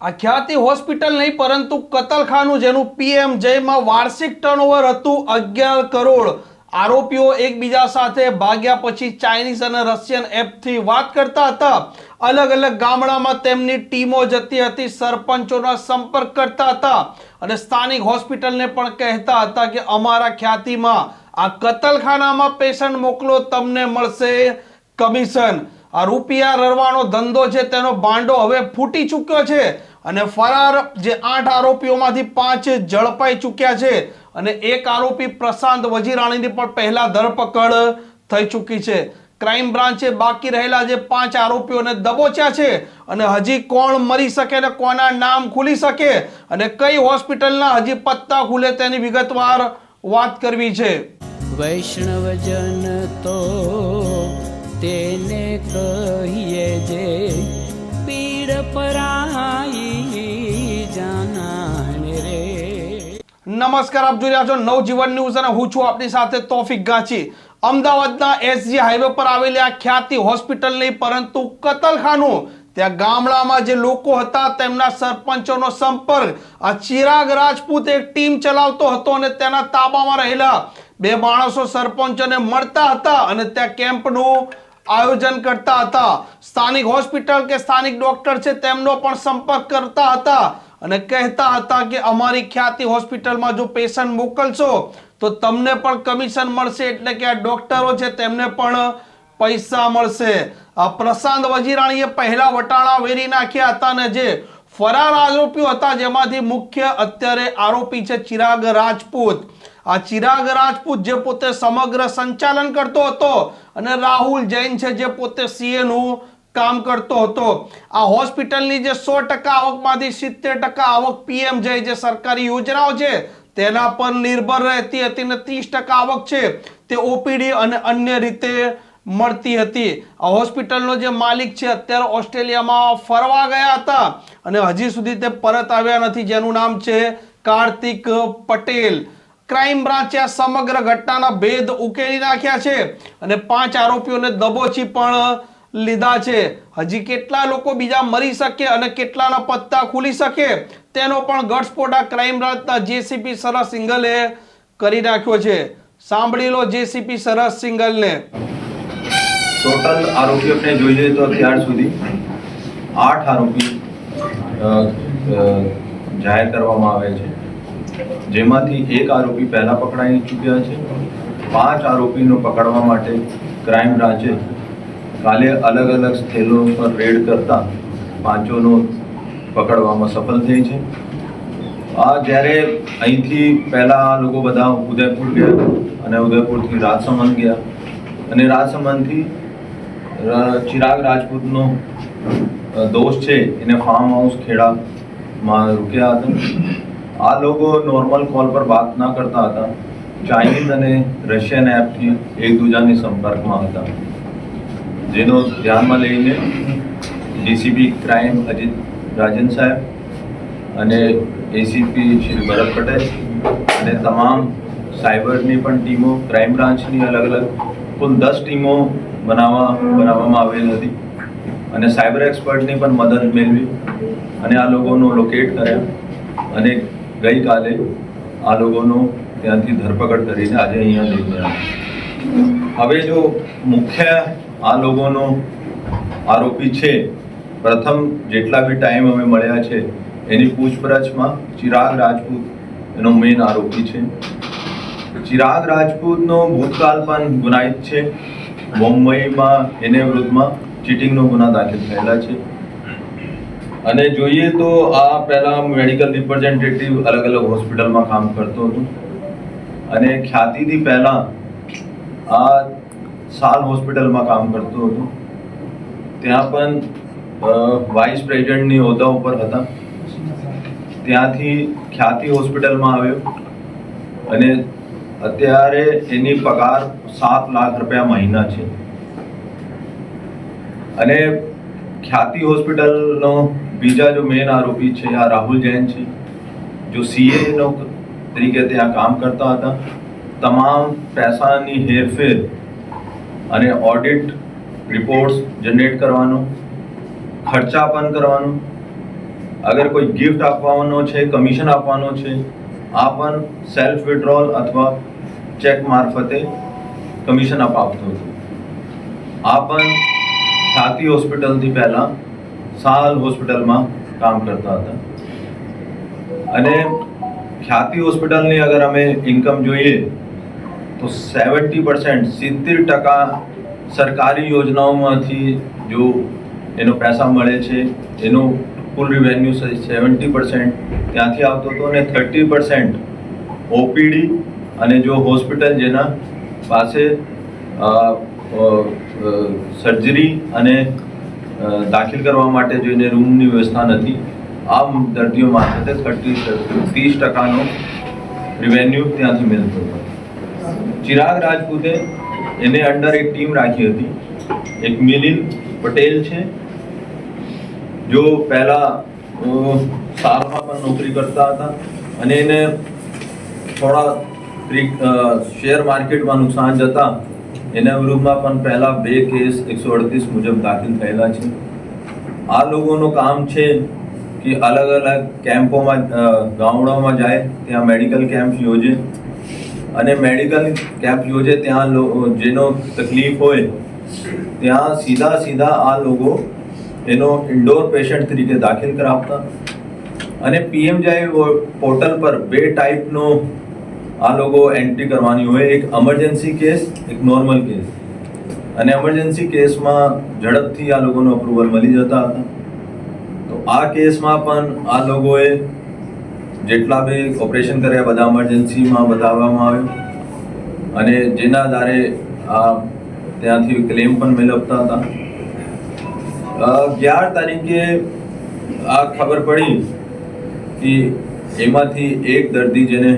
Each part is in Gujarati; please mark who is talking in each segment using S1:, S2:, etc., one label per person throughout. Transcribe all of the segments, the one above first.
S1: આ ખ્યાતિ હોસ્પિટલ નહીં, પરંતુ કતલખાનું, જેનું પીએમ જયમાં વાર્ષિક ટર્નઓવર હતું અગિયાર કરોડ. આરોપીઓ એકબીજા સાથે ભાગ્યા પછી ચાઇનીઝ અને રશિયન એપથી વાત કરતા હતા. અલગ અલગ ગામડામાં તેમની ટીમો જતી હતી, સરપંચોના સંપર્ક કરતા હતા અને સ્થાનિક હોસ્પિટલને પણ કહેતા હતા કે અમારા ખ્યાતિમાં આ કતલખાનામાં પેશન્ટ મોકલો, તમને મળશે કમિશન. આ રૂપિયા રરવાનો ધંધો છે, તેનો ભાંડો હવે ફૂટી ચૂક્યો છે અને ફરાર જે આઠ આરોપીઓમાંથી પાંચ ઝડપાઈ ચૂક્યા છે અને એક આરોપી પ્રશાંત વજીરાણીની પણ પહેલા ધરપકડ થઈ ચૂકી છે. ક્રાઇમ બ્રાન્ચે બાકી રહેલા જે પાંચ આરોપીઓને દબોચ્યા છે અને હજી કોણ મરી શકે ને કોના નામ ખુલી શકે અને કઈ હોસ્પિટલના હજી પત્તા ખુલે તેની વિગતવાર વાત કરવી છે.
S2: વૈષ્ણવજન તો કહીએ જે પીડ પરાઈ જાનાને રે.
S1: નમસ્કાર, આપ જોઈ રહ્યા છો નવજીવન ન્યૂઝ અને હું છું આપની સાથે તોફિક ગાચી. અમદાવાદના એસજી હાઈવે પર આવેલી આ ખ્યાતિ હોસ્પિટલ નહીં, પરંતુ કતલખાનું. ત્યાં ગામડામાં જે લોકો હતા, તેમના સરપંચોનો સંપર્ક. આ ચિરાગ રાજપૂત એક ટીમ ચલાવતો હતો અને તેના તાબામાં રહેલા બે માણસો સરપંચોને મળતા હતા અને ત્યાં કેમ્પનું આયોજન કરતા હતા. સ્થાનિક હોસ્પિટલ કે સ્થાનિક ડોક્ટર છે તેમનો પણ સંપર્ક કરતા હતા અને કહેતા હતા કે અમારી ખ્યાતિ હોસ્પિટલમાં જો પેશન્ટ મોકલશો, તો તમને પણ કમિશન મળશે એટલે કે આ ડોક્ટરો છે તેમને પણ પૈસા મળશે. પ્રશાંત વજીરાણીએ પહેલા વટાણા વેરી નાખ્યા હતા ને જે ફરાર આરોપીઓ હતા જેમાંથી મુખ્ય અત્યારે આરોપી છે ચિરાગ રાજપૂત. આ ચિરાગ રાજપૂત જે પોતે સમગ્ર સંચાલન કરતો હતો અને રાહુલ જૈન છે જે પોતે સીએ નું કામ કરતો હતો. આ હોસ્પિટલની જે સો ટકા આવકમાંથી સિત્તેર ટકા આવક પીએમ જય જે સરકારી યોજનાઓ છે, તેના પર નિર્ભર રહેતી હતી અને ત્રીસ ટકા આવક છે. તે ઓપીડી અને અન્ય રીતે મળતી હતી. આ હોસ્પિટલનો જે માલિક છે, અત્યારે ઓસ્ટ્રેલિયામાં ફરવા ગયા હતા અને હજી સુધી તે પરત આવ્યા નથી. જેનું નામ છે કાર્તિક પટેલ. ક્રાઇમ બ્રાન્ચે આ સમગ્ર ઘટનાના ભેદ ઉકેલી નાખ્યા છે અને પાંચ આરોપીઓને દબોચી પણ લીધા છે. હજી કેટલા લોકો બીજા મરી શકે અને કેટલાના પત્તા ખુલી શકે, તેનો પણ ઘટસ્ફોટ આ ક્રાઇમ બ્રાન્ચના જેસીપી સરસ સિંગલે કરી નાખ્યો છે. સાંભળી લો જેસીપી સરસ સિંગલને.
S3: ટોટલ આરોપી આપણે જોઈએ તો અત્યાર સુધી આઠ આરોપી જાહેર કરવામાં આવે છે. જેમાંથી એક આરોપી પહેલા પકડાઈ ચૂક્યા છે. પાંચ આરોપીનો પકડવા માટે ક્રાઇમ બ્રાન્ચે કાલે અલગ અલગ સ્થળો પર રેડ કરતા પાંચોનો પકડવામાં સફળ થઈ છે. આ જ્યારે અહીંથી પહેલા આ લોકો બધા ઉદયપુર ગયા અને ઉદયપુરથી રાજસમંદ ગયા અને રાજસમંદથી ચિરાગ રાજપૂતનો દોસ્ત છે એને ફાર્મ હાઉસ ખેડામાં રૂક્યા હતા. આ લોકો નોર્મલ કોલ પર વાત ના કરતા હતા. ચાઇનીઝ અને રશિયન એપથી એકબીજાની સંપર્કમાં હતા. જેનો ધ્યાનમાં લઈને ડીસીપી ક્રાઇમ અજીત રાજન સાહેબ અને એસીપી શ્રી ભરત પટેલ અને તમામ સાયબરની પણ ટીમો ક્રાઇમ બ્રાન્ચની અલગ અલગ કુલ દસ ટીમો બનાવવા બનાવવામાં આવેલ હતી. અને સાયબર એક્સપર્ટની પણ મદદ મેળવી. અને આ લોકોનો લોકેટ કર્યા. અને ગઈકાલે આ લોકોનો ત્યાંથી ધરપકડ કરીને આજે અહીંયા લઈને આવ્યા હવે જો મુખ્ય આ લોકોનો આરોપી છે, પ્રથમ જેટલા બી ટાઈમ અમે મળ્યા છે, એની પૂછપરછમાં ચિરાગ રાજપૂત એનો મેઇન આરોપી છે. ચિરાગ રાજપૂતનો ભૂતકાળ પણ ગુનાહિત છે. મુંબઈમાં એને વિરુદ્ધમાં ચીટિંગનો ગુના દાખલ થયેલા છે. અને જોઈએ તો આ પહેલા મેડિકલ રિપ્રેઝેન્ટેટિવ અલગ અલગ હોસ્પિટલમાં કામ કરતો હતો. અને ખ્યાતિથી પહેલા આ સાલ હોસ્પિટલમાં કામ કરતો હતો. ત્યાં પણ વાઇસ પ્રેસિડેન્ટની હોદ્દા ઉપર હતા. ત્યાંથી ખ્યાતિ હોસ્પિટલમાં આવ્યો. અને અત્યારે એની પગાર સાત લાખ રૂપિયા મહિના છે. અને ખ્યાતિ હોસ્પિટલનો બીજા જો મેન આરોપી છે, આ રાહુલ જૈન છે, જો સીએ નો તરીકે ત્યાં કામ કરતા હતા, તમામ પૈસાની હેરફેર અને ઓડિટ રિપોર્ટ્સ જનરેટ કરવાનો, ખર્ચા પણ કરવાનો, અગર કોઈ ગિફ્ટ આપવાનો છે કમિશન આપવાનો છે આ પણ સેલ્ફ વિડ્રોલ અથવા ચેક મારફતે કમિશન અપાવતો હતો. આ પણ ખ્યાતિ હોસ્પિટલથી પહેલાં સાલ હોસ્પિટલમાં કામ કરતા હતા. અને ખ્યાતિ હોસ્પિટલની અગર અમે ઇન્કમ જોઈએ તો સેવન્ટી પર્સન્ટ સિત્તેર ટકા સરકારી યોજનાઓમાંથી જો એનો પૈસા મળે છે, એનો કુલ રિવેન્યુ સેવન્ટી પર્સન્ટ ત્યાંથી આવતો હતો અને થર્ટી પર્સન્ટ ઓપીડી અને જો હોસ્પિટલ જેના પાસે સર્જરી અને દાખલ કરવા માટે જોઈને રૂમની વ્યવસ્થા નથી આ દર્દીઓ મારફતે થર્ટી ત્રીસ ટકાનો રિવેન્યુ ત્યાંથી મળતો હતો. ચિરાગ રાજપૂતે એને અંડર એક ટીમ રાખી હતી. એક મિલિન પટેલ છે. જો પહેલા સારમાં પણ નોકરી કરતા હતા અને એને થોડા શેર માર્કેટમાં નુકસાન જતા એના વિરુદ્ધમાં પણ પહેલા બે કેસ એકસો અડતીસ મુજબ દાખલ થયેલા છે. આ લોકોનું કામ છે કે અલગ અલગ કેમ્પોમાં ગામડાઓમાં જાય, ત્યાં મેડિકલ કેમ્પ યોજે અને મેડિકલ કેમ્પ યોજે ત્યાં જેનો તકલીફ હોય, ત્યાં સીધા સીધા આ લોકો એનો ઇન્ડોર પેશન્ટ તરીકે દાખલ કરાવતા. અને પીએમ જાય પોર્ટલ પર બે ટાઈપનો આ લોકો એન્ટ્રી કરવાની હોય. એક એમરજન્સી કેસ એક નોર્મલ કેસ અને એમરજન્સી કેસમાં ઝડપથી આ લોકોનો અપ્રુવલ મળી જતા હતા. તો આ કેસમાં પણ આ લોકોએ જેટલા બી ઓપરેશન કર્યા, બધા એમરજન્સીમાં બતાવવામાં આવ્યું. અને જેના આધારે આ ત્યાંથી ક્લેમ પણ મેળવતા હતા. અગિયાર તારીખે આ ખબર પડી કે એમાંથી એક દર્દી જેને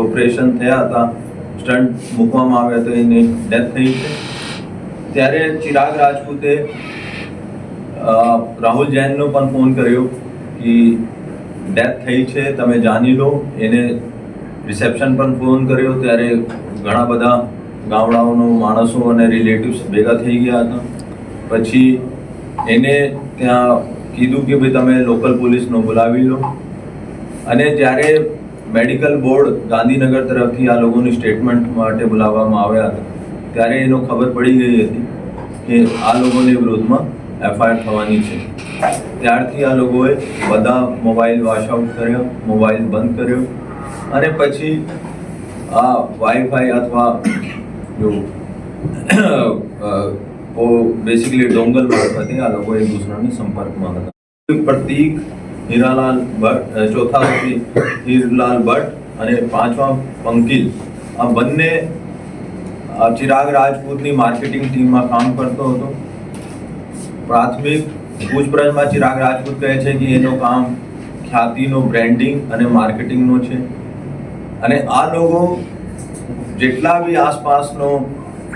S3: ઓપરેશન થયા હતા, સ્ટન્ટ મૂકવામાં આવ્યા તો એને ડેથ થઈ છે. ત્યારે ચિરાગ રાજપૂતે રાહુલ જૈનનો પણ ફોન કર્યો કે ડેથ થઈ છે, તમે જાણી લો. એને રિસેપ્શન પણ ફોન કર્યો. ત્યારે ઘણા બધા ગામડાઓનો માણસો અને રિલેટિવ્સ ભેગા થઈ ગયા હતા. પછી એને ત્યાં કીધું કે ભાઈ તમે લોકલ પોલીસનો બોલાવી લો. અને જ્યારે મેડિકલ બોર્ડ ગાંધીનગર તરફથી આ લોકોની સ્ટેટમેન્ટ માટે બોલાવવામાં આવ્યા હતા, ત્યારે એનો ખબર પડી ગઈ હતી કે આ લોકોની વિરોધમાં એફઆઈઆર થવાની છે. ત્યારથી આ લોકોએ બધા મોબાઈલ વોશ આઉટ કર્યો, મોબાઈલ બંધ કર્યો. અને પછી આ વાઈફાઈ અથવા જો બેસિકલી ડોંગલ મારફતે આ લોકો એક દૂસરાના में હતા પ્રતીક હીરાલાલ ભટ્ટ ચોથા વ્યક્તિ હીરલાલ અને પાંચમા પંકિલ આ બંને ચિરાગ રાજપૂતની માર્કેટિંગ ટીમમાં કામ કરતો હતો પ્રાથમિક પૂછપરછમાં ચિરાગ રાજપૂત કહે છે કે એનું કામ ખ્યાતિનું બ્રેન્ડિંગ અને માર્કેટિંગનો છે અને આ લોકો જેટલા બી આસપાસનો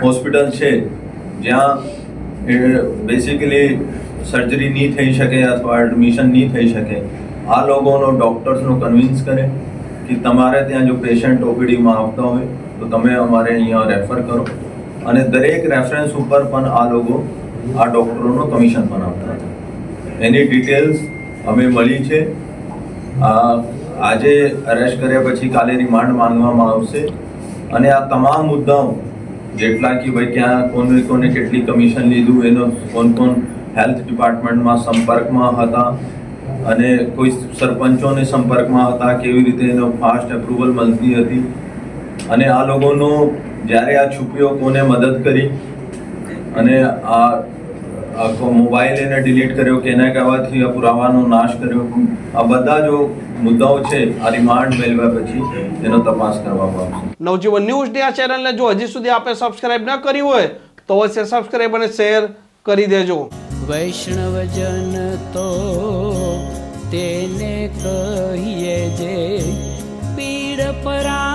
S3: હોસ્પિટલ છે જ્યાં બેસિકલી સર્જરી નહીં થઈ શકે અથવા એડમિશન નહીં થઈ શકે, આ લોકોનો ડૉક્ટર્સનો કન્વિન્સ કરે કે તમારે ત્યાં જો પેશન્ટ ઓપીડીમાં આવતા હોય, તો તમે અમારે અહીંયા રેફર કરો. અને દરેક રેફરન્સ ઉપર પણ આ લોકો આ ડૉક્ટરોનો કમિશન પણ આપતા હતા. એની ડિટેલ્સ અમે મળી છે. આજે અરેસ્ટ કર્યા પછી કાલે રિમાન્ડ માંગવામાં આવશે. અને આ તમામ મુદ્દાઓ જેટલા કે ભાઈ ક્યાં કોને કોને કેટલી કમિશન લીધું, એનો કોણ કોણ હેલ્થ ડિપાર્ટમેન્ટમાં સંપર્કમાં હતા અને કોઈ સરપંચોને સંપર્કમાં હતા, કેવી રીતે એનો ફાસ્ટ એપ્રુવલ મળતી હતી. અને આ લોકોનો જ્યારે આ છુપીઓ કોને મદદ કરી? અને આ આખો મોબાઈલ એને ડિલીટ કર્યો કે એના કહેવાથી આ પુરાવાનો નાશ કર્યો. આ બધા જો મુદ્દાઓ છે આ રિમાન્ડ મેળવ્યા પછી તેનો તપાસ કરવામાં આવશે.
S1: નવજીવન ન્યૂઝની આ ચેનલને જો હજી સુધી આપે સબસ્ક્રાઇબ ન કરી હોય તો અવશ્ય સબસ્ક્રાઇબ અને શેર કરી દેજો.
S2: વૈષ્ણવજન તો તેને કહીએ જે પીડ પરા